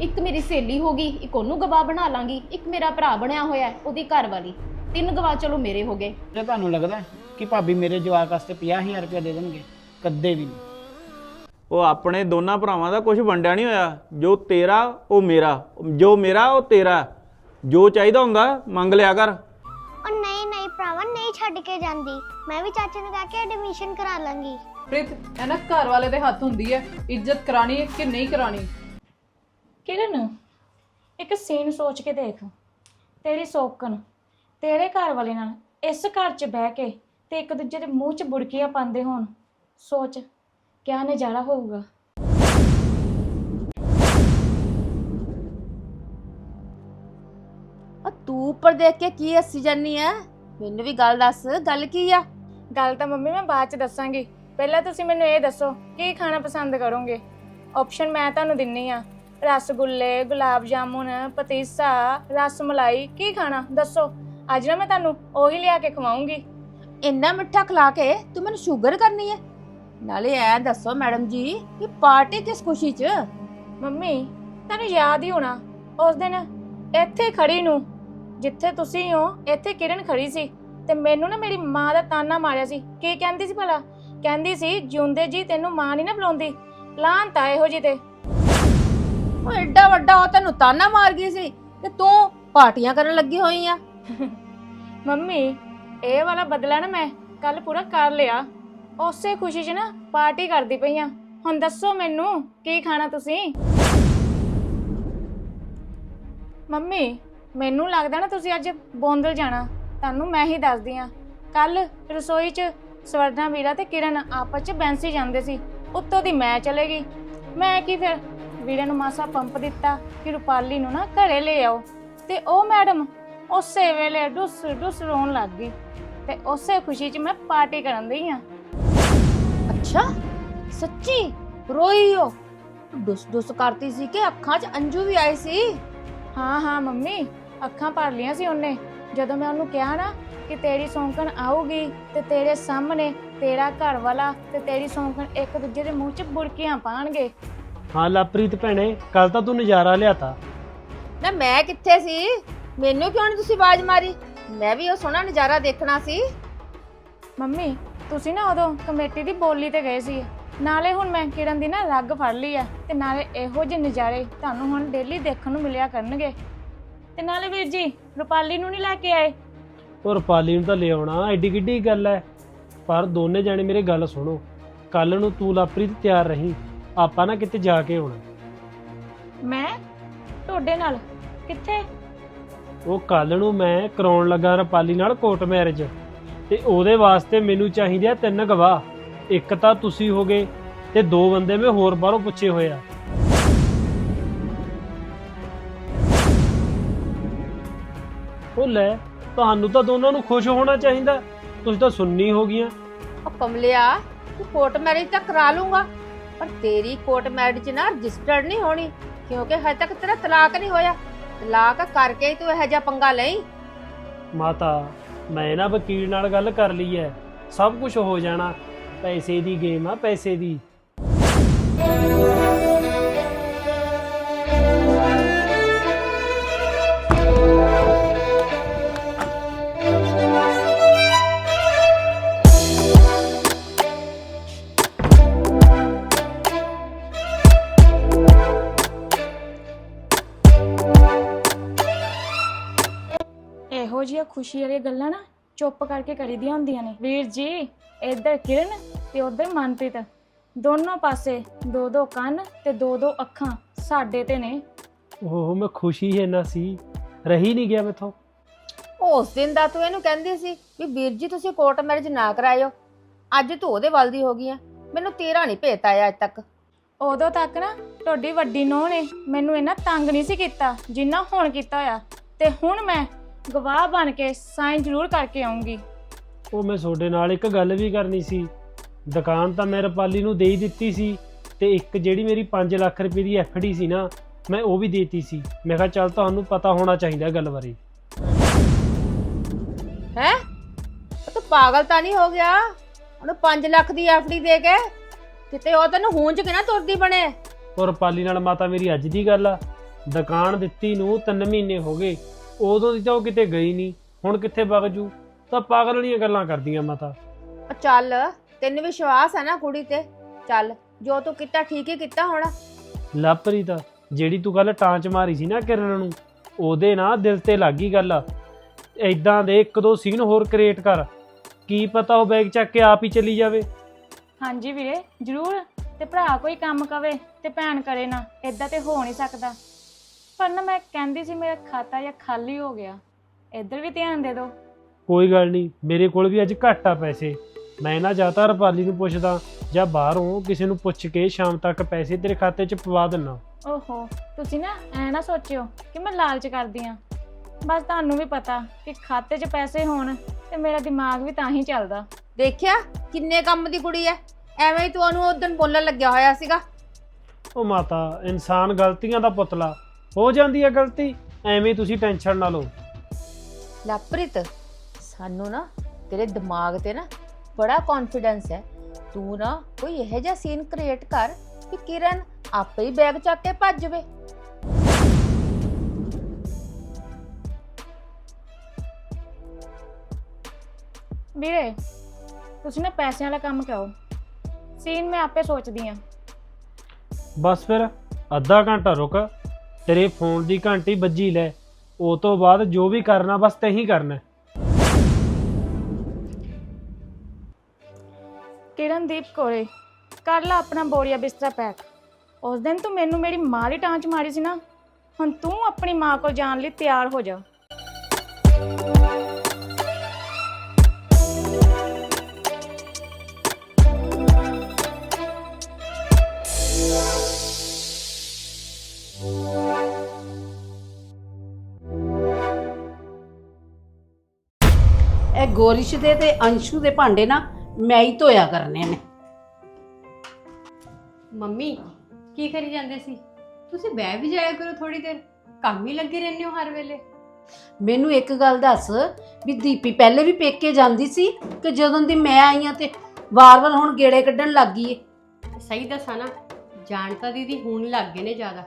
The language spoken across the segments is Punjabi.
ਇੱਕ ਮੇਰੀ ਸਹੇਲੀ ਹੋ ਗਈ ਇੱਕ ਉਹਨੂੰ ਗਵਾਹ ਬਣਾ ਲਾਂਗੀ ਇੱਕ ਮੇਰਾ ਭਰਾ ਬਣਿਆ ਹੋਇਆ ਹੈ, ਉਹਦੀ ਘਰ ਵਾਲੀ। ਤਿੰਨ ਗਵਾਹ ਚਲੋ ਮੇਰੇ ਹੋ ਗਏ। ਜੇ ਤੁਹਾਨੂੰ ਲੱਗਦਾ ਕਿ ਭਾਬੀ ਮੇਰੇ ਜਵਾਕ ਵਾਸਤੇ 50000 ਰੁਪਏ ਦੇ ਦੇਣਗੇ ਕਦੇ ਵੀ ਨਹੀਂ। ਉਹ ਆਪਣੇ ਦੋਨਾਂ ਭਰਾਵਾਂ ਦਾ ਕੁਝ ਵੰਡਿਆ ਨਹੀਂ ਹੋਇਆ। ਜੋ ਤੇਰਾ ਉਹ ਮੇਰਾ। ਜੋ ਮੇਰਾ ਉਹ ਤੇਰਾ। ਜੋ ਚਾਹੀਦਾ ਹੁੰਦਾ ਮੰਗ ਲਿਆ ਕਰ। ਉਹ ਨਹੀਂ ਨਹੀਂ ਭਰਾਵਾ ਨਹੀਂ ਛੱਡ ਕੇ ਜਾਂਦੀ। ਮੈਂ ਵੀ ਚਾਚੇ ਨੂੰ ਕਹਿ ਕੇ ਐਡਮਿਸ਼ਨ ਕਰਾ ਲਾਂਗੀ। ਪ੍ਰੀਤ ਇਹ ਨਾ ਘਰ ਵਾਲੇ ਦੇ ਹੱਥ ਹੁੰਦੀ ਹੈ। ਇੱਜ਼ਤ ਕਰਾਣੀ ਹੈ ਕਿ ਨਹੀਂ ਕਰਾਣੀ? ਕਿਰਨ ਇੱਕ ਸੀਨ ਸੋਚ ਕੇ ਦੇਖ। ਤੇਰੀ ਸੋਕਣ ਤੇਰੇ ਘਰ ਵਾਲੇ ਨਾਲ ਇਸ ਘਰ 'ਚ ਬਹਿ ਕੇ ਤੇ ਇੱਕ ਦੂਜੇ ਦੇ ਮੂੰਹ 'ਚ ਬੁੜਕੀਆਂ ਪਾਉਂਦੇ ਹੋਣ। ਸੋਚ ਕਿਆ ਨਜ਼ਾਰਾ ਹੋਊਗਾ? ਆ ਤੂੰ ਉੱਪਰ ਦੇਖ ਕੇ ਕੀ ਹੱਸੀ ਜਾਨੀ ਐ? ਮੈਨੂੰ ਵੀ ਗੱਲ ਦੱਸ ਗੱਲ ਕੀ ਆ? ਗੱਲ ਤਾਂ ਮੰਮੀ ਮੈਂ ਬਾਅਦ 'ਚ ਦੱਸਾਂਗੀ। ਪਹਿਲਾਂ ਤੁਸੀਂ ਮੈਨੂੰ ਇਹ ਦੱਸੋ ਕੀ ਖਾਣਾ ਪਸੰਦ ਕਰੋਗੇ? ਆਪਸ਼ਨ ਮੈਂ ਤੁਹਾਨੂੰ ਦਿੰਨੀ ਆ। ਰਸਗੁੱਲੇ ਗੁਲਾਬ ਜਾਮੁਨ ਪਤੀਸਾ ਰਸ ਮਲਾਈ ਕੀ ਖਾਣਾ? ਦੱਸੋ। ਅੱਜ ਨਾ ਮੈਂ ਤੁਹਾਨੂੰ ਉਹੀ ਲਿਆ ਕੇ ਖਵਾਉਂਗੀ। ਇੰਨਾ ਮਿੱਠਾ ਖਿਲਾ ਕੇ ਤੂੰ ਮੈਨੂੰ ਸ਼ੂਗਰ ਕਰਨੀ ਐ? ਨਾਲੇ ਐ ਦੱਸੋ ਮੈਡਮ ਜੀ ਕਿ ਪਾਰਟੀ ਕਿਸ ਖੁਸ਼ੀ 'ਚ? ਮੰਮੀ ਤੁਹਾਨੂੰ ਯਾਦ ਹੀ ਹੋਣਾ ਉਸ ਦਿਨ ਇੱਥੇ ਖੜੀ ਨੂੰ ਜਿੱਥੇ ਤੁਸੀਂ ਹੋ ਇੱਥੇ ਕਿਰਨ ਖੜੀ ਸੀ ਤੇ ਮੈਨੂੰ ਨਾ ਮੇਰੀ ਮਾਂ ਦਾ ਤਾਨਾ ਮਾਰਿਆ ਸੀ। ਕੀ ਕਹਿੰਦੀ ਸੀ ਭਲਾ? ਕਹਿੰਦੀ ਸੀ ਜਿਉਂਦੇ ਜੀ ਤੈਨੂੰ ਮਾਂ ਨਹੀਂ ਨਾ ਬੁਲਾਉਂਦੀ। ਲਾਂਤ ਆ ਇਹੋ ਜੀ ਤੇ। ਉਹ ਐਡਾ ਵੱਡਾ ਉਹ ਤੈਨੂੰ ਤਾਨਾ ਮਾਰ ਗਈ ਸੀ ਤੇ ਤੂੰ ਪਾਰਟੀਆਂ ਕਰਨ ਲੱਗੀ ਹੋਈ ਆ। ਮੰਮੀ, ਇਹ ਵਾਲਾ ਬਦਲਾ ਨਾ ਮੈਂ ਕੱਲ ਪੂਰਾ ਕਰ ਲਿਆ। ਉਸੇ ਖੁਸ਼ੀ 'ਚ ਨਾ ਪਾਰਟੀ ਕਰਦੀ ਪਈ ਆ। ਹੁਣ ਦੱਸੋ ਮੈਨੂੰ, ਕੀ ਖਾਣਾ ਤੁਸੀਂ? ਮੰਮੀ, ਮੈਨੂੰ ਲੱਗਦਾ ਨਾ ਤੁਸੀਂ ਅੱਜ ਬੋਂਦਲ ਜਾਣਾ। ਤੁਹਾਨੂੰ ਮੈਂ ਹੀ ਦੱਸਦੀ ਆ। ਕੱਲ ਰਸੋਈ 'ਚ ਸਵਰਨਾ, ਵੀਰਾ ਤੇ ਕਿਰਨ ਆਪਸ 'ਚ ਬੈਂਸੀ ਜਾਂਦੇ ਸੀ। ਉੱਤੋਂ ਦੀ ਮੈਂ ਚਲੇ ਗਈ। ਮੈਂ ਕੀ ਫਿਰ ਵੀਰੇ ਨੂੰ ਮਾਸਾ ਪੰਪ ਦਿੱਤਾ ਕਿ ਰੁਪਾਲੀ ਨੂੰ ਨਾ ਘਰੇ ਲੈ ਆਓ। ਤੇ ਉਹ ਮੈਡਮ ਉਸੇ ਵੇਲੇ ਡੁੱਸ ਡੁੱਸ ਰੋਣ ਲੱਗ ਗਈ ਤੇ ਉਸੇ ਖੁਸ਼ੀ 'ਚ ਮੈਂ ਪਾਰਟੀ ਕਰਨ ਦਈ ਆ। ਅੱਛਾ? ਸੱਚੀ? ਰੋਈ ਹੋ ਡੁੱਸ ਡੁੱਸ ਕਰਤੀ ਸੀ ਕਿ ਅੱਖਾਂ 'ਚ ਅੰਜੂ ਵੀ ਆਏ ਸੀ? ਹਾਂ ਹਾਂ ਮੰਮੀ ਅੱਖਾਂ ਭਰ ਲੀਆਂ ਸੀ ਉਹਨੇ। ਜਦੋਂ ਮੈਂ ਉਹਨੂੰ ਕਿਹਾ ਨਾ ਕਿ ਤੇਰੀ ਸੌਂਕਣ ਆਊਗੀ ਤੇ ਤੇਰੇ ਸਾਹਮਣੇ ਤੇਰਾ ਘਰ ਵਾਲਾ ਤੇ ਤੇਰੀ ਸੌਂਕਣ ਇੱਕ ਦੂਜੇ ਦੇ ਮੂੰਹ 'ਚ ਬੁੜਕੀਆਂ ਪਾਣਗੇ ਹਾਂ ਲਵਪ੍ਰੀਤ ਭੈਣੇ ਕੱਲ ਤਾਂ ਤੂੰ ਨਜ਼ਾਰਾ ਲਿਆਤਾ। ਨਾ ਮੈਂ ਕਿੱਥੇ ਸੀ? ਮੈਨੂੰ ਕਿਉਂ ਨਹੀਂ ਤੁਸੀਂ ਆਵਾਜ਼ ਮਾਰੀ? ਮੈਂ ਵੀ ਉਹ ਸੋਹਣਾ ਨਜ਼ਾਰਾ ਦੇਖਣਾ ਸੀ। ਮੰਮੀ ਤੁਸੀਂ ਨਾ ਉਦੋਂ ਕਮੇਟੀ ਦੀ ਬੋਲੀ ਤੇ ਗਏ ਸੀ। ਨਾਲੇ ਹੁਣ ਮੈਂ ਕਿਰਨ ਦੀ ਨਾ ਰੱਗ ਫੜ ਲਈ ਆ ਤੇ ਨਾਲੇ ਇਹੋ ਜਿਹੇ ਨਜ਼ਾਰੇ ਤੁਹਾਨੂੰ ਹੁਣ ਡੇਲੀ ਦੇਖਣ ਨੂੰ ਮਿਲਿਆ ਕਰਨਗੇ। ਤੇ ਨਾਲੇ ਵੀਰ ਜੀ ਰੁਪਾਲੀ ਨੂੰ ਨਹੀਂ ਲੈ ਕੇ ਆਏ? ਉਹ ਰੁਪਾਲੀ ਨੂੰ ਤਾਂ ਲਿਆਉਣਾ ਐਡੀ ਕਿੱਡੀ ਗੱਲ ਐ। ਪਰ ਦੋਨੇ ਜਾਣੇ ਮੇਰੇ ਗੱਲ ਸੁਣੋ। ਕੱਲ ਨੂੰ ਤੂੰ ਲਵਪ੍ਰੀਤ ਤਿਆਰ ਰਹੀਂ। ਆਪਾਂ ਨਾ ਕਿਤੇ ਜਾ ਕੇ ਆਉਣਾ। ਮੈਂ? ਤੁਹਾਡੇ ਨਾਲ? ਕਿੱਥੇ? ਉਹ ਕੱਲ ਨੂੰ ਮੈਂ ਕਰਾਉਣ ਲੱਗਾ ਰੁਪਾਲੀ ਨਾਲ ਕੋਰਟ ਮੈਰਿਜ ਤੇ ਉਹਦੇ ਵਾਸਤੇ ਮੈਨੂੰ ਚਾਹੀਦੇ ਆ ਤਿੰਨ ਗਵਾਹ। ਇੱਕ ਤਾਂ ਤੁਸੀਂ ਹੋਗੇ ਤੇ ਦੋ ਬੰਦੇ ਮੈਂ ਹੋਰ ਬਾਹਰੋਂ ਪੁੱਛੇ ਹੋਏ ਆ। ਉਹ ਲੈ ਤੁਹਾਨੂੰ ਤਾਂ ਦੋਨਾਂ ਨੂੰ ਖੁਸ਼ ਹੋਣਾ ਚਾਹੀਦਾ। ਤੁਸੀਂ ਤਾਂ ਸੁੰਨੀ ਹੋ ਗਈਆਂ। ਉਹ ਕਮਲਿਆ ਤੂੰ ਕੋਰਟ ਮੈਰਿਜ ਤਾਂ ਕਰਾ ਲੂੰਗਾ ਪਰ ਤੇਰੀ ਕੋਰਟ ਮੈਰਿਜ ਨਾ ਰਜਿਸਟਰਡ ਨਹੀਂ ਹੋਣੀ, ਕਿਉਂਕਿ ਹਜੇ ਤੱਕ ਤੇਰਾ ਤਲਾਕ ਨਹੀਂ ਹੋਇਆ। ਤਲਾਕ ਕਰਕੇ ਹੀ ਤੂੰ ਇਹ ਜਿਹਾ ਪੰਗਾ ਲਈ। ਮਾਤਾ, ਮੈਂ ਨਾ ਵਕੀਲ ਨਾਲ ਗੱਲ ਕਰ ਲਈ ਐ। ਸਭ ਕੁਝ ਹੋ ਜਾਣਾ। ਪੈਸੇ ਦੀ ਗੇਮ ਆ ਪੈਸੇ ਦੀ। ਇਹੋ ਜਿਹੀਆਂ ਖੁਸ਼ੀ ਵਾਲੀਆਂ ਗੱਲਾਂ ਨਾ ਚੁੱਪ ਕਰਕੇ ਕਰੀਦੀਆਂ ਹੁੰਦੀਆਂ ਨੇ। ਵੀਰ ਜੀ ਇੱਧਰ ਕਿਰਨ ਤੇ ਉੱਧਰ ਮਨਪ੍ਰੀਤ। ਦੋਨੋਂ ਪਾਸੇ ਦੋ ਦੋ ਕੰਨ ਤੇ ਦੋ ਦੋ ਅੱਖਾਂ ਸਾਡੇ ਤੇ ਨੇ। ਉਹ ਮੈਂ ਖੁਸ਼ੀ ਇੰਨਾ ਸੀ। ਰਹੀ ਨਹੀਂ ਗਿਆ ਮੈਥੋਂ। ਉਸ ਦਿਨ ਦਾ ਤੂੰ ਇਹਨੂੰ ਕਹਿੰਦੀ ਸੀ ਵੀ ਵੀਰ ਜੀ ਤੁਸੀਂ ਕੋਰਟ ਮੈਰਿਜ ਨਾ ਕਰਾਇਓ। ਅੱਜ ਤੂੰ ਉਹਦੇ ਵੱਲ ਦੀ ਹੋ ਗਈ ਆ। ਮੈਨੂੰ ਤੇਰਾ ਨਹੀਂ ਭੇਤ ਅੱਜ ਤੱਕ। ਉਦੋਂ ਤੱਕ ਨਾ ਤੁਹਾਡੀ ਵੱਡੀ ਨੂੰਹ ਨੇ ਮੈਨੂੰ ਇੰਨਾ ਤੰਗ ਨਹੀਂ ਸੀ ਕੀਤਾ ਜਿੰਨਾ ਹੁਣ ਕੀਤਾ ਹੋਇਆ। ਤੇ ਹੁਣ ਮੈਂ ਗਵਾਹ ਬਣ ਕੇ ਸਾਈਨ ਜ਼ਰੂਰ ਕਰਕੇ ਆਉਂਗੀ। ਉਹ ਮੈਂ ਤੁਹਾਡੇ ਨਾਲ ਇੱਕ ਗੱਲ ਵੀ ਕਰਨੀ ਸੀ। ਦੁਕਾਨ ਤਾਂ ਮੈਂ ਰੁਪਾਲੀ ਨੂੰ ਦੇ ਹੀ ਦਿੱਤੀ ਸੀ ਤੇ ਇੱਕ ਜਿਹੜੀ ਮੇਰੀ 5 ਲੱਖ ਰੁਪਏ ਦੀ ਐਫਡੀ ਸੀ ਨਾ ਮੈਂ ਉਹ ਵੀ ਦੇਤੀ ਸੀ। ਮੈਂ ਕਿਹਾ ਚੱਲ ਤੁਹਾਨੂੰ ਪਤਾ ਹੋਣਾ ਚਾਹੀਦਾ ਗੱਲ ਬਾਰੇ। ਹੈ? ਤੂੰ ਪਾਗਲ ਤਾਂ ਨਹੀਂ ਹੋ ਗਿਆ। ਉਹਨੂੰ 5 ਲੱਖ ਦੀ ਐਫਡੀ ਦੇ ਕੇ ਕਿਤੇ ਉਹ ਤੈਨੂੰ ਹੂੰਜ ਕੇ ਨਾ ਤੁਰਦੀ ਬਣੇ। ਉਹ ਰੁਪਾਲੀ ਨਾਲ ਮਾਤਾ ਮੇਰੀ ਅੱਜ ਦੀ ਗੱਲ ਆ। ਦੁਕਾਨ ਦਿੱਤੀ ਨੂੰ 3 ਮਹੀਨੇ ਹੋ ਗਏ। ਉਦੋਂ ਦੀ ਤਾਂ ਉਹ ਕਿਤੇ ਗਈ ਨਹੀਂ ਹੁਣ ਕਿੱਥੇ ਵਗ ਜੂ? ਤਾਂ ਪਾਗਲ ਵਾਲੀਆਂ ਗੱਲਾਂ ਕਰਦੀਆਂ ਮਾਤਾ। ਚੱਲ ਤੈਨੂੰ ਵਿਸ਼ਵਾਸ ਹੈ ਨਾ ਕੁੜੀ ਤੇ? ਚੱਲ ਜੋ ਤੂੰ ਕੀਤਾ ਠੀਕ ਹੀ ਕੀਤਾ ਹੋਣਾ। ਲਵਪ੍ਰੀਤ ਜਿਹੜੀ ਤੂੰ ਗੱਲ ਟਾਂਚ ਮਾਰੀ ਸੀ ਨਾ ਕਿਰਨ ਨੂੰ ਉਹਦੇ ਨਾ ਦਿਲ ਤੇ ਲੱਗੀ ਗੱਲ। ਐਦਾਂ ਦੇ ਇੱਕ ਦੋ ਸੀਨ ਹੋਰ ਕ੍ਰੀਏਟ ਕਰ। ਕੀ ਪਤਾ ਉਹ ਬੈਗ ਚੱਕ ਕੇ ਆਪ ਹੀ ਚਲੀ ਜਾਵੇ। ਹਾਂਜੀ ਵੀਰੇ ਜ਼ਰੂਰ। ਤੇ ਭਰਾ ਕੋਈ ਕੰਮ ਕਵੇ ਤੇ ਭੈਣ ਕਰੇ ਨਾ ਇਦਾਂ ਤੇ ਹੋ ਨਹੀਂ ਸਕਦਾ। ਪਰ ਨਾ ਮੈਂ ਕਹਿੰਦੀ ਸੀ ਮੇਰਾ ਖਾਤਾ ਜਾਂ ਖਾਲੀ ਹੋ ਗਿਆ। ਇੱਧਰ ਵੀ ਧਿਆਨ ਦੇ ਦਿਓ। ਕੋਈ ਗੱਲ ਨਹੀਂ ਮੇਰੇ ਕੋਲ ਵੀ ਅੱਜ ਘੱਟ ਆ ਪੈਸੇ। ਮੈਂ ਨਾ ਜਾਂ ਤਾਂ ਰੁਪਾਲੀ ਨੂੰ ਪੁੱਛਦਾ ਜਾਂ ਬਾਹਰੋਂ ਕਿਸੇ ਨੂੰ ਪੁੱਛ ਕੇ ਸ਼ਾਮ ਤੱਕ ਪੈਸੇ ਤੇਰੇ ਖਾਤੇ 'ਚ ਪਵਾ ਦਿੰਨਾ ਓਹੋ ਤੁਸੀਂ ਨਾ ਐ ਨਾ ਸੋਚਿਓ ਕਿ ਮੈਂ ਲਾਲਚ ਕਰਦੀ ਆ। ਬਸ ਤੁਹਾਨੂੰ ਵੀ ਪਤਾ ਕਿ ਖਾਤੇ 'ਚ ਪੈਸੇ ਹੋਣ ਤੇ ਮੇਰਾ ਦਿਮਾਗ ਵੀ ਤਾਂ ਹੀ ਚੱਲਦਾ। ਦੇਖਿਆ? ਕਿੰਨੇ ਕੰਮ ਦੀ ਕੁੜੀ ਐ। ਐਵੇਂ ਹੀ ਤੂੰ ਉਹਨੂੰ ਉਦੋਂ ਬੋਲਣ ਲੱਗਿਆ ਹੋਇਆ ਸੀਗਾ। ਉਹ ਮਾਤਾ ਇਨਸਾਨ ਗਲਤੀਆਂ ਦਾ ਪੁਤਲਾ। ਹੋ ਜਾਂਦੀ ਹੈ ਗਲਤੀ ਐਵੇਂ ਤੁਸੀਂ ਟੈਨਸ਼ਨ ਨਾ ਲਓ। ਲਵਪ੍ਰੀਤ ਸਾਨੂੰ ਨਾ ਤੇਰੇ ਦਿਮਾਗ ਤੇ ਨਾ ਬੜਾ ਕੌਨਫੀਡੈਂਸ ਹੈ। ਤੂੰ ਨਾ ਕੋਈ ਇਹੋ ਜਿਹਾ ਸੀਨ ਕ੍ਰੀਏਟ ਕਰ ਕਿ ਕਿਰਨ ਆਪੇ ਹੀ ਬੈਗ ਚੱਕ ਕੇ ਭੱਜ ਜਾਵੇ। ਵੀਰੇ ਤੁਸੀਂ ਨਾ ਪੈਸਿਆਂ ਵਾਲਾ ਕੰਮ ਕਰਾਓ। ਸੀਨ ਮੈਂ ਆਪੇ ਸੋਚਦੀ ਆ ਬਸ ਫਿਰ ਅੱਧਾ ਘੰਟਾ ਰੁਕ। ਤੇਰੇ ਫੋਨ ਦੀ ਘੰਟੀ ਵੱਜੀ ਲੈ। ਉਹ ਤੋਂ ਬਾਅਦ ਜੋ ਵੀ ਕਰਨਾ, ਬਸ ਤੈਂ ਹੀ ਕਰਨਾ। ਹੈ। ਕਿਰਨਦੀਪ ਕੋਰੇ, ਕਰ ਲਾ ਆਪਣਾ ਬੋਰੀਆ ਬਿਸਤਰਾ ਪੈਕ। ਉਸ ਦਿਨ ਤੂੰ ਮੈਨੂੰ ਮੇਰੀ ਮਾਂ ਦੀ ਟਾਂਚ ਮਾਰੀ ਸੀ ਨਾ, ਹੁਣ ਤੂੰ ਆਪਣੀ ਮਾਂ ਕੋਲ ਜਾਣ ਲਈ ਤਿਆਰ ਹੋ ਜਾ। ਗੋਰਿਸ਼ ਦੇ ਤੇ ਅੰਸ਼ੂ ਦੇ ਭਾਂਡੇ ਨਾ ਮੈਂ ਹੀ ਧੋਇਆ ਕਰਨੇ ਨੇ। ਮੰਮੀ ਕੀ ਕਰੀ ਜਾਂਦੇ ਸੀ? ਤੁਸੀਂ ਬਹਿ ਵੀ ਜਾਇਆ ਕਰੋ ਥੋੜੀ ਦੇਰ ਕੰਮ ਹੀ ਲੱਗੇ ਰਹਿੰਦੇ ਹੋ ਹਰ ਵੇਲੇ। ਮੈਨੂੰ ਇੱਕ ਗੱਲ ਦੱਸ ਵੀ ਦੀਪੀ ਪਹਿਲੇ ਵੀ ਪੇਕੇ ਜਾਂਦੀ ਸੀ ਕਿ ਜਦੋਂ ਦੀ ਮੈਂ ਆਈ ਆ ਤੇ ਵਾਰ-ਵਾਰ ਹੁਣ ਗੇੜੇ ਕੱਢਣ ਲੱਗ ਗਈ ਏ? ਸਹੀ ਦੱਸਾਂ ਨਾ ਜਾਣ ਤਾਂ ਦੀਦੀ ਹੁਣ ਲੱਗ ਗਏ ਨੇ ਜ਼ਿਆਦਾ।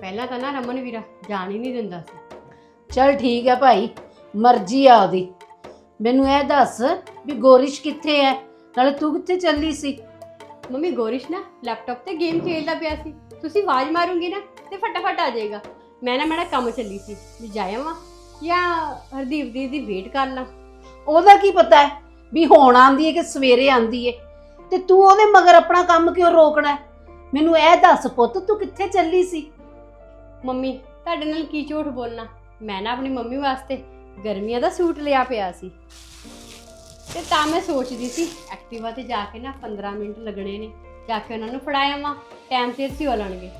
ਪਹਿਲਾਂ ਤਾਂ ਨਾ ਰਮਨ ਵੀਰਾ ਜਾਣ ਹੀ ਨਹੀਂ ਦਿੰਦਾ ਸੀ। ਚਲ ਠੀਕ ਹੈ ਭਾਈ ਮਰਜ਼ੀ ਆ ਉਹਦੀ। ਮੈਨੂੰ ਇਹ ਦੱਸ ਵੀ ਗੋਰਿਸ਼ ਕਿੱਥੇ ਹੈ? ਨਾਲੇ ਤੂੰ ਕਿੱਥੇ ਚੱਲੀ ਸੀ? ਮੰਮੀ ਗੋਰਿਸ਼ ਨਾ ਲੈਪਟਾਪ ਤੇ ਗੇਮ ਖੇਡਦਾ ਪਿਆ ਸੀ। ਤੁਸੀਂ ਆਵਾਜ਼ ਮਾਰੂਗੀ ਨਾ ਤੇ ਫਟਾਫਟ ਆ ਜਾਏਗਾ। ਮੈਂ ਨਾ ਮੇਰਾ ਕੰਮ ਚੱਲੀ ਸੀ ਵੀ ਜਾਇਆ ਵਾਂ ਜਾਂ ਹਰਦੀਪ ਦੀ ਦੀ ਵੇਟ ਕਰ ਲਾਂ। ਉਹਦਾ ਕੀ ਪਤਾ ਹੈ ਵੀ ਹੁਣ ਆਂਦੀ ਹੈ ਕਿ ਸਵੇਰੇ ਆਂਦੀ ਹੈ? ਤੇ ਤੂੰ ਉਹਦੇ ਮਗਰ ਆਪਣਾ ਕੰਮ ਕਿਉਂ ਰੋਕਣਾ ਹੈ? ਮੈਨੂੰ ਇਹ ਦੱਸ ਪੁੱਤ ਤੂੰ ਕਿੱਥੇ ਚੱਲੀ ਸੀ? ਮੰਮੀ ਤੁਹਾਡੇ ਨਾਲ ਕੀ ਝੂਠ ਬੋਲਣਾ? ਮੈਂ ਨਾ ਆਪਣੀ ਮੰਮੀ ਵਾਸਤੇ ਗਰਮੀਆਂ ਦਾ ਸੂਟ ਲਿਆ ਪਿਆ ਸੀ। ਤੇ ਤਾਂ ਮੈਂ ਸੋਚਦੀ ਸੀ, ਐਕਟਿਵਾ ਤੇ ਜਾ ਕੇ ਨਾ 15 ਮਿੰਟ ਲੱਗਣੇ ਨੇ। ਜਾ ਕੇ ਉਹਨਾਂ ਨੂੰ ਫੜਾਇਆ ਵਾਂ, ਟਾਈਮ ਸਿਰ ਸਿਓ ਲੈਣਗੇ।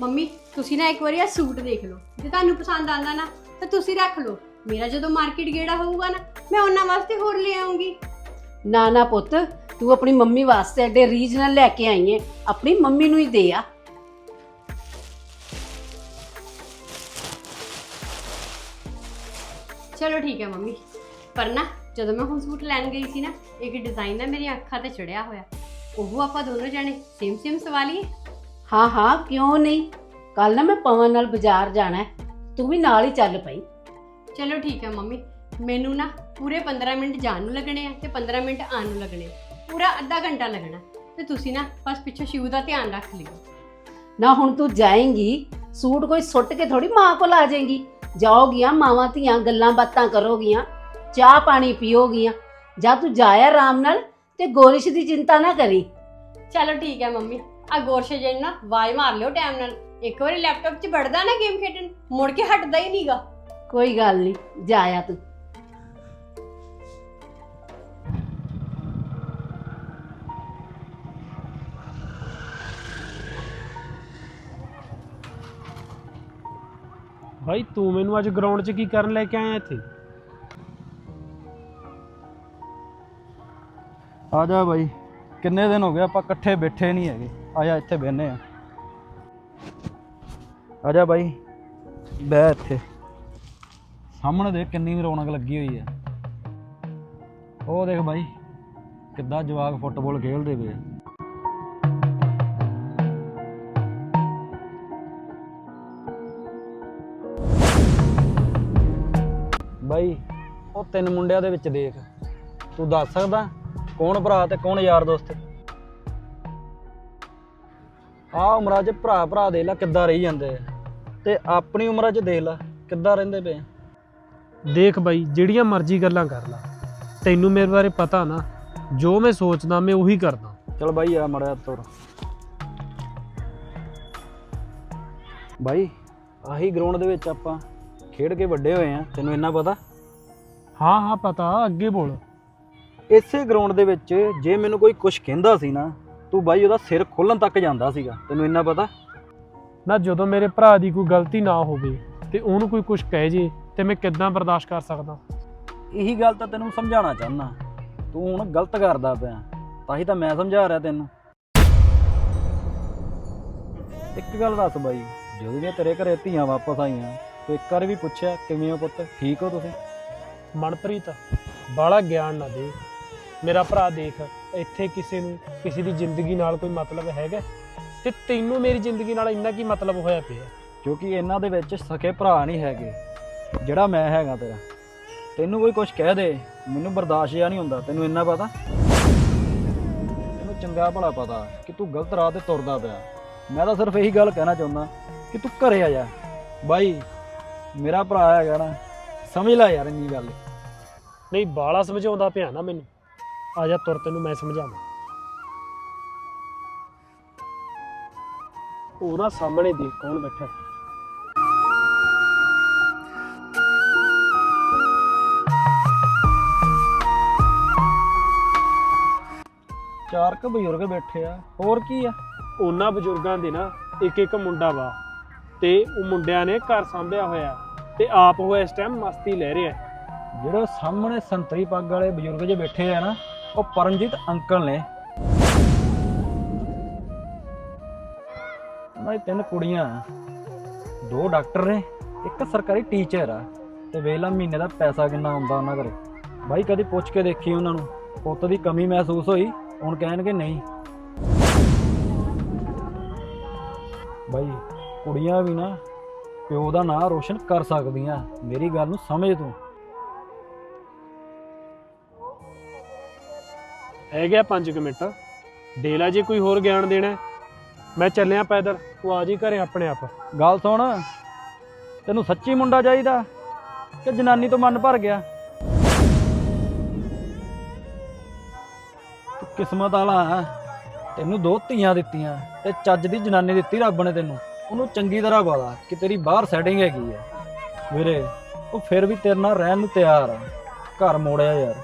ਮੰਮੀ, ਤੁਸੀਂ ਨਾ ਇੱਕ ਵਾਰੀ ਆ ਸੂਟ ਦੇਖ ਲਓ। ਜੇ ਤੁਹਾਨੂੰ ਪਸੰਦ ਆਂਦਾ ਨਾ, ਤਾਂ ਤੁਸੀਂ ਰੱਖ ਲਓ। ਮੇਰਾ ਜਦੋਂ ਮਾਰਕੀਟ ਗੇੜਾ ਹੋਊਗਾ ਨਾ, ਮੈਂ ਉਹਨਾਂ ਵਾਸਤੇ ਹੋਰ ਲੈ ਆਉਂਗੀ ਨਾ ਨਾ ਪੁੱਤ, ਤੂੰ ਆਪਣੀ ਮੰਮੀ ਵਾਸਤੇ ਐਡੇ ਰੀਜਨਲ ਲੈ ਕੇ ਆਈ ਹੈ ਆਪਣੀ ਮੰਮੀ ਨੂੰ ਹੀ ਦੇ ਆ। ਚਲੋ ਠੀਕ ਹੈ ਮੰਮੀ। ਪਰ ਨਾ ਜਦੋਂ ਮੈਂ ਹੁਣ ਸੂਟ ਲੈਣ ਗਈ ਸੀ ਨਾ ਇੱਕ ਡਿਜ਼ਾਈਨ ਨਾ ਮੇਰੀ ਅੱਖਾਂ ਤੇ ਚੜਿਆ ਹੋਇਆ। ਉਹ ਆਪਾਂ ਦੋਨੋਂ ਜਾਣੇ ਸੇਮ ਸੇਮ ਸਵਾ ਲਈਏ ਹਾਂ। ਹਾਂ ਕਿਉਂ ਨਹੀਂ? ਕੱਲ ਨਾ ਮੈਂ ਪਵਨ ਨਾਲ ਬਾਜ਼ਾਰ ਜਾਣਾ ਹੈ। ਤੂੰ ਵੀ ਨਾਲ ਹੀ ਚੱਲ ਪਈ। ਚਲੋ ਠੀਕ ਹੈ ਮੰਮੀ। ਮੈਨੂੰ ਨਾ ਪੂਰੇ 15 ਮਿੰਟ ਜਾਣ ਨੂੰ ਲੱਗਣੇ ਆ ਤੇ 15 ਮਿੰਟ ਆਉਣ ਨੂੰ ਲੱਗਣੇ ਪੂਰਾ ਅੱਧਾ ਘੰਟਾ ਲੱਗਣਾ। ਤੇ ਤੁਸੀਂ ਨਾ ਬਸ ਪਿੱਛੋਂ ਸ਼ਿਵ ਦਾ ਧਿਆਨ ਰੱਖ ਲਿਓ। ਨਾ ਹੁਣ ਤੂੰ ਜਾਏਂਗੀ ਸੂਟ ਕੋਈ ਸੁੱਟ ਕੇ ਥੋੜੀ ਮਾਂ ਕੋਲ ਆ ਜਾਏਂਗੀ। ਜਾਓਗੀਆਂ ਮਾਵਾਂ ਧੀਆਂ ਗੱਲਾਂ ਬਾਤਾਂ ਕਰੋਗੀਆਂ ਚਾਹ ਪਾਣੀ ਪੀਓਗੀਆਂ। ਜਾਂ ਤੂੰ ਜਾਇਆ ਆਰਾਮ ਨਾਲ ਤੇ ਗੋਰਿਸ਼ ਦੀ ਚਿੰਤਾ ਨਾ ਕਰੀ। ਚਲੋ ਠੀਕ ਹੈ ਮੰਮੀ। ਆ ਗੋਰਸ਼ੇ ਜਨ ਨਾ ਵਾਈ ਮਾਰ ਲਿਓ ਟਾਈਮ ਨਾਲ। ਇੱਕ ਵਾਰੀ ਲੈਪਟਾਪ 'ਚ ਵੜਦਾ ਨਾ ਗੇਮ ਖੇਡਣ। ਮੁੜ ਕੇ ਹਟਦਾ ਹੀ ਨਹੀਂਗਾ ਕੋਈ ਗੱਲ ਨਹੀਂ ਜਾਇਆ ਤੂੰ। ਭਾਈ, ਤੂੰ ਮੈਨੂੰ ਅੱਜ ਗਰਾਊਂਡ 'ਚ ਕੀ ਕਰਨ ਲੈ ਕੇ ਆਇਆ ਇੱਥੇ? ਆ ਜਾ ਬਾਈ। ਕਿੰਨੇ ਦਿਨ ਹੋ ਗਏ ਆਪਾਂ ਇਕੱਠੇ ਬੈਠੇ ਨਹੀਂ ਹੈਗੇ। ਆ ਜਾ, ਇੱਥੇ ਬਹਿਨੇ ਆ। ਆ ਜਾ ਬਾਈ, ਬਹਿ ਇੱਥੇ। ਸਾਹਮਣੇ ਦੇਖ ਕਿੰਨੀ ਰੌਣਕ ਲੱਗੀ ਹੋਈ ਹੈ ਉਹ ਦੇਖ ਬਾਈ, ਕਿੱਦਾਂ ਜਵਾਕ ਫੁੱਟਬਾਲ ਖੇਡਦੇ ਪਏ ਆ। ਬਾਈ ਉਹ ਤਿੰਨ ਮੁੰਡਿਆਂ ਦੇ ਵਿੱਚ ਦੇਖ। ਤੂੰ ਦੱਸ ਸਕਦਾ ਕੌਣ ਭਰਾ ਤੇ ਕੌਣ ਯਾਰ ਦੋਸਤ? ਆ ਉਮਰਾਂ 'ਚ ਭਰਾ ਭਰਾ ਦੇ ਲੈ ਕਿੱਦਾਂ ਰਹੀ ਜਾਂਦੇ ਆ। ਤੇ ਆਪਣੀ ਉਮਰਾਂ 'ਚ ਦੇਖ ਲੈ ਕਿੱਦਾਂ ਰਹਿੰਦੇ ਪਏ। ਦੇਖ ਬਾਈ ਜਿਹੜੀਆਂ ਮਰਜ਼ੀ ਗੱਲਾਂ ਕਰ ਲੈ। ਤੈਨੂੰ ਮੇਰੇ ਬਾਰੇ ਪਤਾ ਨਾ ਜੋ ਮੈਂ ਸੋਚਦਾ ਮੈਂ ਉਹੀ ਕਰਦਾ। ਚਲ ਬਾਈ ਆ ਮੜਿਆ ਤੁਰ। ਬਾਈ ਆਹੀ ਗਰਾਊਂਡ ਦੇ ਵਿੱਚ ਆਪਾਂ ਖੇਡ ਕੇ ਵੱਡੇ ਹੋਏ ਆ ਤੈਨੂੰ ਇੰਨਾ ਪਤਾ? ਹਾਂ ਹਾਂ ਪਤਾ ਅੱਗੇ ਬੋਲ। ਇਸੇ ਗਰਾਊਂਡ ਦੇ ਵਿੱਚ ਜੇ ਮੈਨੂੰ ਕੋਈ ਕੁਝ ਕਹਿੰਦਾ ਸੀ ਨਾ ਤੂੰ ਬਾਈ ਉਹਦਾ ਸਿਰ ਖੋਲਣ ਤੱਕ ਜਾਂਦਾ ਸੀਗਾ ਤੈਨੂੰ ਇੰਨਾ ਪਤਾ? ਨਾ ਜਦੋਂ ਮੇਰੇ ਭਰਾ ਦੀ ਕੋਈ ਗਲਤੀ ਨਾ ਹੋਵੇ ਤੇ ਉਹਨੂੰ ਕੋਈ ਕੁਝ ਕਹਿ ਜੇ ਤੇ ਮੈਂ ਕਿੱਦਾਂ ਬਰਦਾਸ਼ਤ ਕਰ ਸਕਦਾ? ਇਹੀ ਗੱਲ ਤਾਂ ਤੈਨੂੰ ਸਮਝਾਉਣਾ ਚਾਹੁੰਦਾ। ਤੂੰ ਹੁਣ ਗਲਤ ਕਰਦਾ ਪਿਆ ਤਾਂ ਹੀ ਤਾਂ ਮੈਂ ਸਮਝਾ ਰਿਹਾ ਤੈਨੂੰ। ਇੱਕ ਗੱਲ ਦੱਸ ਬਾਈ ਜਦੋਂ ਦੀਆਂ ਤੇਰੇ ਘਰੇ ਧੀਆਂ ਵਾਪਸ ਆਈਆਂ ਤੂੰ ਇੱਕ ਵਾਰ ਵੀ ਪੁੱਛਿਆ ਕਿਵੇਂ ਹੋ ਪੁੱਤ? ਠੀਕ ਹੋ ਤੁਸੀਂ? ਮਨਪ੍ਰੀਤ ਬਾਲਾ ਗਿਆਨ ਨਾ ਦੇ। ਮੇਰਾ ਭਰਾ ਦੇਖ ਇੱਥੇ ਕਿਸੇ ਨੂੰ ਕਿਸੇ ਦੀ ਜ਼ਿੰਦਗੀ ਨਾਲ ਕੋਈ ਮਤਲਬ ਹੈਗਾ? ਤੇ ਤੈਨੂੰ ਮੇਰੀ ਜ਼ਿੰਦਗੀ ਨਾਲ ਇੰਨਾ ਕੀ ਮਤਲਬ ਹੋਇਆ ਪਿਆ? ਕਿਉਂਕਿ ਇਹਨਾਂ ਦੇ ਵਿੱਚ ਸਕੇ ਭਰਾ ਨਹੀਂ ਹੈਗੇ ਜਿਹੜਾ ਮੈਂ ਹੈਗਾ ਤੇਰਾ। ਤੈਨੂੰ ਕੋਈ ਕੁਝ ਕਹਿ ਦੇ ਮੈਨੂੰ ਬਰਦਾਸ਼ਤ ਜਿਹਾ ਨਹੀਂ ਹੁੰਦਾ ਤੈਨੂੰ ਇੰਨਾ ਪਤਾ? ਤੈਨੂੰ ਚੰਗਾ ਭਲਾ ਪਤਾ ਕਿ ਤੂੰ ਗਲਤ ਰਾਹ ਤੇ ਤੁਰਦਾ ਪਿਆ। ਮੈਂ ਤਾਂ ਸਿਰਫ ਇਹੀ ਗੱਲ ਕਹਿਣਾ ਚਾਹੁੰਦਾ ਕਿ ਤੂੰ ਘਰੇ ਆ ਜਾ। ਬਾਈ ਮੇਰਾ ਭਰਾ ਹੈਗਾ ਨਾ ਸਮਝ ਲੈ ਯਾਰ ਇੰਨੀ ਗੱਲ। ਨਹੀਂ ਬਾਲਾ ਸਮਝਾਉਂਦਾ ਪਿਆ ਨਾ ਮੈਨੂੰ। ਆ ਜਾ ਤੁਰ ਤੈਨੂੰ ਮੈਂ ਸਮਝਾਵਾਂ। ਉਹਦਾ ਸਾਹਮਣੇ ਦੇਖ ਕੌਣ ਬੈਠਾ। ਹੈ। ਚਾਰ ਕੁ ਬਜ਼ੁਰਗ ਬੈਠੇ ਆ ਹੋਰ ਕੀ ਆ? ਉਹਨਾਂ ਬਜ਼ੁਰਗਾਂ ਦੇ ਨਾ ਇੱਕ ਇੱਕ ਮੁੰਡਾ ਵਾ। ਤੇ ਉਹ ਮੁੰਡਿਆਂ ਨੇ ਘਰ ਸੰਭਿਆ ਹੋਇਆ ਤੇ ਆਪ ਉਹ ਇਸ ਟਾਈਮ ਮਸਤੀ ਲੈ ਰਿਹਾ ਜਿਹੜੇ ਸਾਹਮਣੇ ਸੰਤਰੀ ਪੱਗ ਵਾਲੇ ਬਜ਼ੁਰਗ ਜੇ ਬੈਠੇ ਆ ਨਾ, ਉਹ ਪਰਮਜੀਤ ਅੰਕਲ ਨੇ। ਉਹਨਾਂ ਤਿੰਨ ਕੁੜੀਆਂ, ਦੋ ਡਾਕਟਰ ਨੇ, ਇੱਕ ਸਰਕਾਰੀ ਟੀਚਰ ਆ, ਤੇ ਵੇਲਾ ਮਹੀਨੇ ਦਾ ਪੈਸਾ ਕਿੰਨਾ ਆਉਂਦਾ ਉਹਨਾਂ ਘਰੇ। ਬਾਈ ਕਦੀ ਪੁੱਛ ਕੇ ਦੇਖੀ ਉਹਨਾਂ ਨੂੰ, ਪੁੱਤ ਦੀ ਕਮੀ ਮਹਿਸੂਸ ਹੋਈ, ਹੁਣ ਕਹਿਣਗੇ ਨਹੀਂ। ਬਾਈ ਕੁੜੀਆਂ ਵੀ ਨਾ ਪਿਓ ਦਾ ਨਾਂ ਰੋਸ਼ਨ ਕਰ ਸਕਦੀਆਂ। ਮੇਰੀ ਗੱਲ ਨੂੰ ਸਮਝ ਤੂੰ। ਹੈ ਗਿਆ 5 ਮਿੰਟ। ਦੇ ਲੈ ਜੇ ਕੋਈ ਹੋਰ ਗਿਆਨ ਦੇਣਾ ਹੈ। ਮੈਂ ਚੱਲਿਆ ਪੈਦਲ। ਤੂੰ ਆ ਜੀ ਘਰੇ ਆਪਣੇ ਆਪ। ਗੱਲ ਸੁਣ। ਤੈਨੂੰ ਸੱਚੀ ਮੁੰਡਾ ਚਾਹੀਦਾ ਕਿ ਜਨਾਨੀ ਤੋਂ ਮਨ ਭਰ ਗਿਆ? ਤੂੰ ਕਿਸਮਤ ਵਾਲਾ ਹੈ। ਤੈਨੂੰ ਦੋ ਧੀਆਂ ਦਿੱਤੀਆਂ ਤੇ ਚੱਜ ਦੀ ਜਨਾਨੀ ਦਿੱਤੀ ਰੱਬ ਨੇ ਤੈਨੂੰ। ਉਹਨੂੰ ਚੰਗੀ ਤਰ੍ਹਾਂ ਪਤਾ ਕਿ ਤੇਰੀ ਬਾਹਰ ਸੈਟਿੰਗ ਹੈਗੀ ਹੈ ਵੀਰੇ, ਉਹ ਫਿਰ ਵੀ ਤੇਰੇ ਨਾਲ ਰਹਿਣ ਨੂੰ ਤਿਆਰ ਆ। ਘਰ ਮੋੜਿਆ ਯਾਰ।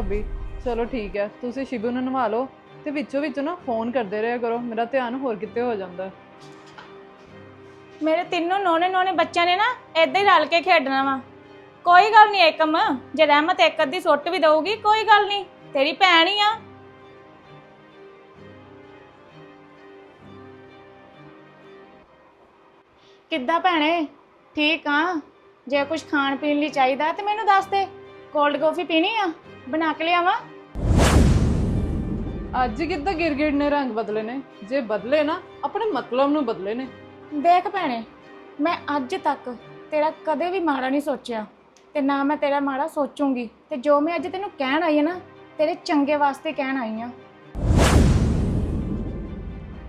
ਭਾਬੀ। ਚਲੋ ਠੀਕ ਹੈ ਤੁਸੀਂ ਸ਼ਿਬੂ ਨੂੰ ਨਵਾ ਲਓ ਤੇ ਵਿੱਚੋਂ ਵਿੱਚੋਂ ਨਾ ਫੋਨ ਕਰਦੇ ਰਿਹਾ ਕਰੋ ਮੇਰਾ ਧਿਆਨ ਹੋਰ ਕਿਤੇ ਹੋ ਜਾਂਦਾ। ਹੈ। ਮੇਰੇ ਤਿੰਨੋਂ ਨੋਨੇ ਨੋਨੇ ਬੱਚਿਆਂ ਨੇ ਨਾ ਏਦਾਂ ਹੀ ਰਲ ਕੇ ਖੇਡਣਾ ਵਾ। ਕੋਈ ਗੱਲ ਨਹੀਂ ਏਕਮ ਜੇ ਰਹਿਮਤ ਇੱਕ ਅੱਧੀ ਸੁੱਟ ਵੀ ਦਊਗੀ ਕੋਈ ਗੱਲ ਨਹੀਂ ਤੇਰੀ ਭੈਣ ਹੀ ਆ। ਕਿੱਦਾਂ ਭੈਣੇ? ਠੀਕ ਆ? ਜੇ ਕੁਝ ਖਾਣ ਪੀਣ ਲਈ ਚਾਹੀਦਾ ਤੇ ਮੈਨੂੰ ਦੱਸ ਦੇ। ਕੋਲਡ ਕਾਫੀ ਪੀਣੀ ਆ? ਬਣਾ ਕੇ ਲਿਆਵਾਂ? ਅੱਜ ਕਿੱਦਾਂ ਗਿਰਗਿਰ ਨੇ ਰੰਗ ਬਦਲੇ ਨੇ? ਜੇ ਬਦਲੇ ਨਾ ਆਪਣੇ ਮਤਲਬ ਨੂੰ ਬਦਲੇ ਨੇ। ਦੇਖ ਭੈਣੇ ਮੈਂ ਅੱਜ ਤੱਕ ਤੇਰਾ ਕਦੇ ਵੀ ਮਾੜਾ ਨਹੀਂ ਸੋਚਿਆ ਤੇ ਨਾ ਮੈਂ ਤੇਰਾ ਮਾੜਾ ਸੋਚੂੰਗੀ ਤੇ ਜੋ ਮੈਂ ਅੱਜ ਤੈਨੂੰ ਕਹਿਣ ਆਈ ਹਾਂ ਨਾ ਤੇਰੇ ਚੰਗੇ ਵਾਸਤੇ ਕਹਿਣ ਆਈ ਹਾਂ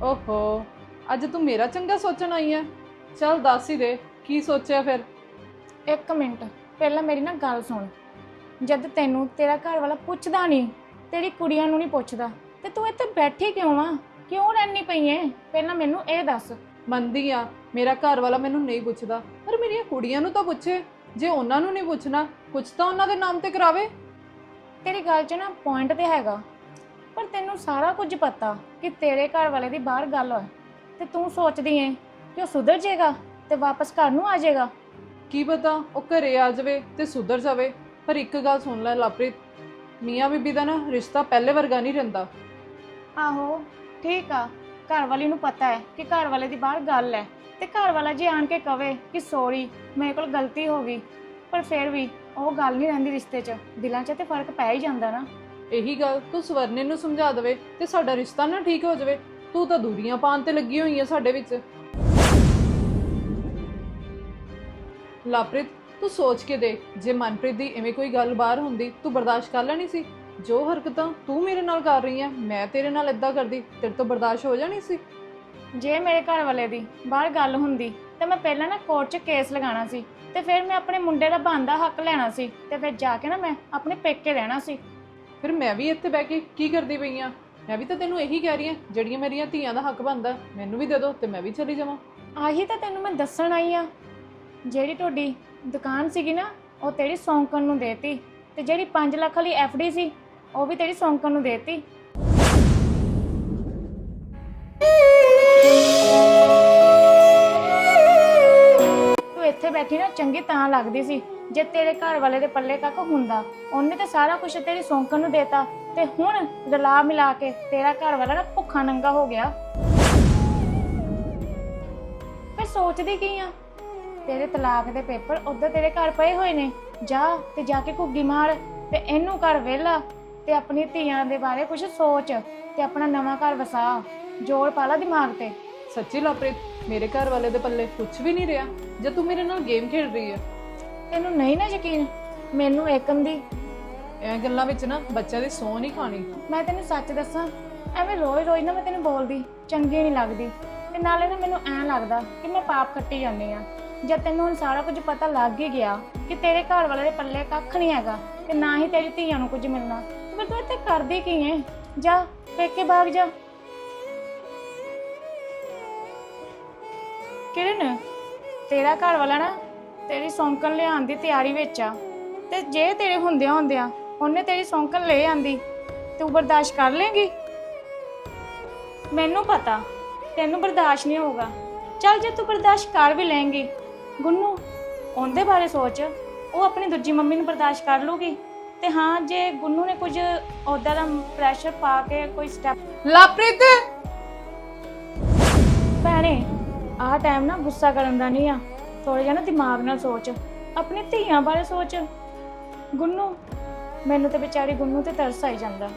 ਓਹੋ ਅੱਜ ਤੂੰ ਮੇਰਾ ਚੰਗਾ ਸੋਚਣ ਆਈ ਹੈ ਚੱਲ ਦੱਸ ਹੀ ਦੇ ਕੀ ਸੋਚਿਆ ਫਿਰ? ਇੱਕ ਮਿੰਟ ਪਹਿਲਾਂ ਮੇਰੀ ਨਾ ਗੱਲ ਸੁਣ। ਜਦ ਤੈਨੂੰ ਤੇਰਾ ਘਰ ਵਾਲਾ ਪੁੱਛਦਾ ਨਹੀਂ ਤੇਰੀ ਕੁੜੀਆਂ ਨੂੰ ਨਹੀਂ ਪੁੱਛਦਾ ਤੇ ਤੂੰ ਇੱਥੇ ਬੈਠੀ ਕਿਉਂ ਆ? ਕਿਉਂ ਰਹਿਣੀ ਪਈ ਏ ਪਹਿਲਾਂ ਮੈਨੂੰ ਇਹ ਦੱਸ। ਮੰਨਦੀ ਆ ਮੇਰਾ ਘਰ ਵਾਲਾ ਮੈਨੂੰ ਨਹੀਂ ਪੁੱਛਦਾ ਪਰ ਮੇਰੀਆਂ ਕੁੜੀਆਂ ਨੂੰ ਤਾਂ ਪੁੱਛੇ। ਜੇ ਉਹਨਾਂ ਨੂੰ ਨਹੀਂ ਪੁੱਛਣਾ ਕੁਝ ਤਾਂ ਉਹਨਾਂ ਦੇ ਨਾਮ ਤੇ ਕਰਾਵੇ। ਤੇਰੀ ਗੱਲ 'ਚ ਨਾ ਪੁਆਇੰਟ ਤੇ ਹੈਗਾ ਪਰ ਤੈਨੂੰ ਸਾਰਾ ਕੁਝ ਪਤਾ ਕਿ ਤੇਰੇ ਘਰ ਵਾਲੇ ਦੀ ਬਾਹਰ ਗੱਲ ਹੋਏ ਤੇ ਤੂੰ ਸੋਚਦੀ ਏ ਕਿ ਉਹ ਸੁਧਰ ਜਾਏਗਾ ਤੇ ਵਾਪਸ ਘਰ ਨੂੰ ਆ ਜਾਏਗਾ। ਕੀ ਪਤਾ ਉਹ ਘਰੇ ਆ ਜਾਵੇ ਤੇ ਸੁਧਰ ਜਾਵੇ। ਪਰ ਇੱਕ ਗੱਲ ਸੁਣ ਲੈ ਲਾਪ੍ਰੀਤ ਮੀਆਂ ਬੀਬੀ ਦਾ ਨਾ ਰਿਸ਼ਤਾ ਪਹਿਲੇ ਵਰਗਾ ਨਹੀਂ ਰਹਿੰਦਾ। ਆਹੋ ਠੀਕ ਆ। ਘਰ ਵਾਲੀ ਨੂੰ ਪਤਾ ਹੈ ਕਿ ਘਰ ਵਾਲੇ ਦੀ ਬਾਹਰ ਗੱਲ ਹੈ ਤੇ ਘਰ ਵਾਲਾ ਜੇ ਆਣ ਕੇ ਕਵੇ ਕਿ ਸੌਰੀ ਮੇਰੇ ਕੋਲ ਗਲਤੀ ਹੋ ਗਈ ਪਰ ਫਿਰ ਵੀ ਉਹ ਗੱਲ ਨਹੀਂ ਰਹਿੰਦੀ ਰਿਸ਼ਤੇ 'ਚ। ਦਿਲਾਂ 'ਚ ਤੇ ਫ਼ਰਕ ਪੈ ਹੀ ਜਾਂਦਾ ਨਾ। ਇਹੀ ਗੱਲ ਤੂੰ ਸਵਰਨੇ ਨੂੰ ਸਮਝਾ ਦੇਵੇ ਤੇ ਸਾਡਾ ਰਿਸ਼ਤਾ ਨਾ ਠੀਕ ਹੋ ਜਾਵੇ। ਤੂੰ ਤਾਂ ਦੂਰੀਆਂ ਪਾਉਣ ਤੇ ਲੱਗੀ ਹੋਈ ਹੈ ਸਾਡੇ ਵਿੱਚ। ਲਾਪ੍ਰੀਤ ਤੂੰ ਸੋਚ ਕੇ ਦੇਖ ਜੇ ਮਨਪ੍ਰੀਤ ਦੀ ਐਵੇਂ ਕੋਈ ਗੱਲ ਬਾਹਰ ਹੁੰਦੀ ਤੂੰ ਬਰਦਾਸ਼ਤ ਕਰ ਲੈਣੀ ਸੀ। ਜੋ ਹਰਕਤਾਂ ਤੂੰ ਮੇਰੇ ਨਾਲ ਕਰ ਰਹੀ ਹੈ ਮੈਂ ਤੇਰੇ ਨਾਲ ਇਦਾਂ ਕਰਦੀ ਤੇਰੇ ਤੋਂ ਬਰਦਾਸ਼ਤ ਹੋ ਜਾਣੀ ਸੀ? ਜੇ ਮੇਰੇ ਘਰ ਵਾਲੇ ਦੀ ਬਾਹਰ ਗੱਲ ਹੁੰਦੀ ਤੇ ਮੈਂ ਪਹਿਲਾਂ ਨਾ ਕੋਰਟ 'ਚ ਕੇਸ ਲਗਾਉਣਾ ਸੀ ਤੇ ਫਿਰ ਮੈਂ ਆਪਣੇ ਮੁੰਡੇ ਦਾ ਬਣਦਾ ਹੱਕ ਲੈਣਾ ਸੀ ਤੇ ਫਿਰ ਜਾ ਕੇ ਨਾ ਮੈਂ ਆਪਣੇ ਪੇਕੇ ਰਹਿਣਾ ਸੀ। ਫਿਰ ਮੈਂ ਵੀ ਇੱਥੇ ਬਹਿ ਕੇ ਕੀ ਕਰਦੀ ਪਈ ਆ? ਮੈਂ ਵੀ ਤਾਂ ਤੈਨੂੰ ਇਹੀ ਕਹਿ ਰਹੀ ਹਾਂ ਜਿਹੜੀਆਂ ਮੇਰੀਆਂ ਧੀਆਂ ਦਾ ਹੱਕ ਬਣਦਾ ਮੈਨੂੰ ਵੀ ਦੇ ਦਿਓ ਤੇ ਮੈਂ ਵੀ ਚਲੀ ਜਾਵਾਂ। ਆਹੀ ਤਾਂ ਤੈਨੂੰ ਮੈਂ ਦੱਸਣ ਆਈ ਆ। ਜਿਹੜੀ ਤੁਹਾਡੀ ਦੁਕਾਨ ਸੀਗੀ ਨਾ, ਉਹ ਤੇਰੀ ਸੌਂਕਣ ਨੂੰ ਦੇਤੀ। ਤੇ ਜਿਹੜੀ 5 ਲੱਖ ਵਾਲੀ ਡੀ ਸੀ, ਉਹ ਵੀ ਤੇਰੀ ਸੌਂਕਣ ਨੂੰ ਦੇਤੀ। ਤੂੰ ਇੱਥੇ ਬੈਠੀ ਨਾ, ਚੰਗੀ ਤਾਂ ਲੱਗਦੀ ਸੀ। ਜੇ ਤੇਰੇ ਘਰ ਵਾਲੇ ਦੇ ਪੱਲੇ ਕੱਖ ਹੁੰਦਾ, ਉਹਨੇ ਤੇ ਸਾਰਾ ਕੁਝ ਤੇਰੀ ਸੌਂਕਣ ਨੂੰ ਦੇਤਾ। ਤੇ ਹੁਣ ਰਲਾ ਮਿਲਾ ਕੇ ਤੇਰਾ ਘਰ ਵਾਲਾ ਨਾ ਭੁੱਖਾ ਨੰਗਾ ਹੋ ਗਿਆ। ਫਿਰ ਸੋਚਦੀ ਕੀ ਆ? ਤੇਰੇ ਤਲਾਕ ਦੇ ਪੇਪਰ ਉੱਧਰ ਤੇਰੇ ਘਰ ਪਏ ਹੋਏ ਨੇ। ਜਾ ਤੇ ਜਾ ਕੇ ਘੁੱਗੀ ਮਾਰ ਤੇ ਇਹਨੂੰ ਘਰ ਵਿਹਲਾ ਤੇ ਆਪਣੀ ਧੀਆਂ ਦੇ ਬਾਰੇ ਕੁਝ ਸੋਚ ਤੇ ਆਪਣਾ ਨਵਾਂ ਘਰ ਵਸਾ। ਜੋੜ ਪਾ ਲਾ ਦਿਮਾਗ ਤੇ। ਸੱਚੀ ਲਾਪ੍ਰੀਤ ਮੇਰੇ ਘਰ ਵਾਲੇ ਦੇ ਪੱਲੇ ਕੁਝ ਵੀ ਨਹੀਂ ਰਿਹਾ ਜੇ ਤੂੰ ਮੇਰੇ ਨਾਲ ਗੇਮ ਖੇਡ ਰਹੀ ਹੈ। ਤੈਨੂੰ ਨਹੀਂ ਨਾ ਯਕੀਨ ਮੈਨੂੰ ਏਕਮ ਦੀ। ਇਹ ਗੱਲਾਂ ਵਿੱਚ ਨਾ ਬੱਚਿਆਂ ਦੀ ਸੌ ਨਹੀਂ ਖਾਣੀ। ਮੈਂ ਤੈਨੂੰ ਸੱਚ ਦੱਸਾਂ ਐਵੇਂ ਰੋਜ਼ ਰੋਜ਼ ਨਾ ਮੈਂ ਤੈਨੂੰ ਬੋਲਦੀ ਚੰਗੀ ਨਹੀਂ ਲੱਗਦੀ। ਤੇ ਨਾਲੇ ਨਾ ਮੈਨੂੰ ਐਂ ਲੱਗਦਾ ਕਿ ਮੈਂ ਪਾਪ ਕੱਟੀ ਜਾਂਦੀ ਆ ਜਦ ਤੈਨੂੰ ਹੁਣ ਸਾਰਾ ਕੁਝ ਪਤਾ ਲੱਗ ਹੀ ਗਿਆ ਕਿ ਤੇਰੇ ਘਰ ਵਾਲੇ ਦੇ ਪੱਲੇ ਕੱਖ ਨਹੀਂ ਹੈਗਾ ਤੇ ਨਾ ਹੀ ਤੇਰੀ ਧੀਆਂ ਨੂੰ ਕੁਝ ਮਿਲਣਾ, ਤੇ ਫਿਰ ਤੂੰ ਇੱਥੇ ਕਰਦੀ ਕੀ ਹੈ ਜਾ, ਪੇਕੇ ਬਾਗ ਜਾ। ਕਿਰਨ, ਤੇਰਾ ਘਰ ਵਾਲਾ ਨਾ ਤੇਰੀ ਸੌਂਕਣ ਲਿਆਉਣ ਦੀ ਤਿਆਰੀ ਵਿੱਚ ਆ। ਤੇ ਜੇ ਤੇਰੇ ਹੁੰਦਿਆਂ ਹੁੰਦਿਆਂ ਉਹਨੇ ਤੇਰੀ ਸੌਂਕਣ ਲੈ ਆਂਦੀ, ਤੂੰ ਬਰਦਾਸ਼ਤ ਕਰ ਲੇਂਗੀ? ਮੈਨੂੰ ਪਤਾ, ਤੈਨੂੰ ਬਰਦਾਸ਼ਤ ਨਹੀਂ ਹੋਗਾ ਚੱਲ ਜੇ ਤੂੰ ਬਰਦਾਸ਼ਤ ਕਰ ਵੀ ਲੇਂਗੀ ਗੁੰਨੂ ਉਹਦੇ ਬਾਰੇ ਸੋਚ। ਉਹ ਆਪਣੀ ਦੂਜੀ ਮੰਮੀ ਨੂੰ ਬਰਦਾਸ਼ਤ ਕਰ ਲੂਗੀ ਤੇ ਹਾਂ ਜੇ ਗੁੰਨੂ ਨੇ ਕੁਝ ਉਹਦਾ ਦਾ ਪ੍ਰੈਸ਼ਰ ਪਾ ਕੇ ਕੋਈ ਸਟੈਪ ਲਾਪ੍ਰੀਤ! ਭੈਣੇ ਆਹ ਟਾਈਮ ਨਾ ਗੁੱਸਾ ਕਰਨ ਦਾ ਨਹੀਂ ਆ। ਥੋੜਾ ਜਿਹਾ ਨਾ ਦਿਮਾਗ ਨਾਲ ਸੋਚ। ਆਪਣੀ ਧੀਆਂ ਬਾਰੇ ਸੋਚ। ਗੁੰਨੂ ਮੈਨੂੰ ਤੇ ਵਿਚਾਰੀ ਗੁੰਨੂ ਤੇ ਤਰਸ ਆਈ ਜਾਂਦਾ।